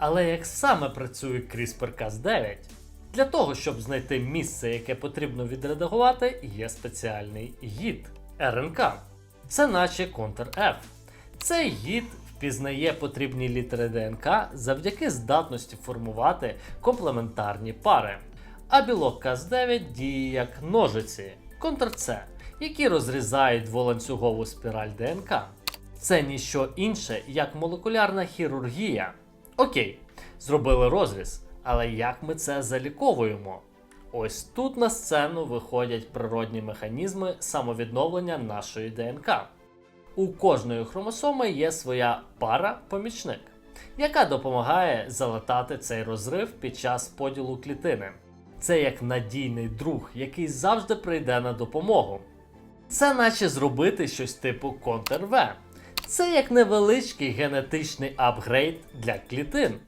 Але як саме працює CRISPR-Cas9? Для того, щоб знайти місце, яке потрібно відредагувати, є спеціальний гід РНК. Це наче Ctrl-F. Цей гід впізнає потрібні літери ДНК завдяки здатності формувати комплементарні пари. А білок Cas9 діє як ножиці Ctrl-C, які розрізають дволанцюгову спіраль ДНК. Це ніщо інше, як молекулярна хірургія. Окей, зробили розріз, але як ми це заліковуємо? Ось тут на сцену виходять природні механізми самовідновлення нашої ДНК. У кожної хромосоми є своя пара-помічник, яка допомагає залатати цей розрив під час поділу клітини. Це як надійний друг, який завжди прийде на допомогу. Це наче зробити щось типу Ctrl-V. Це як невеличкий генетичний апгрейд для клітин.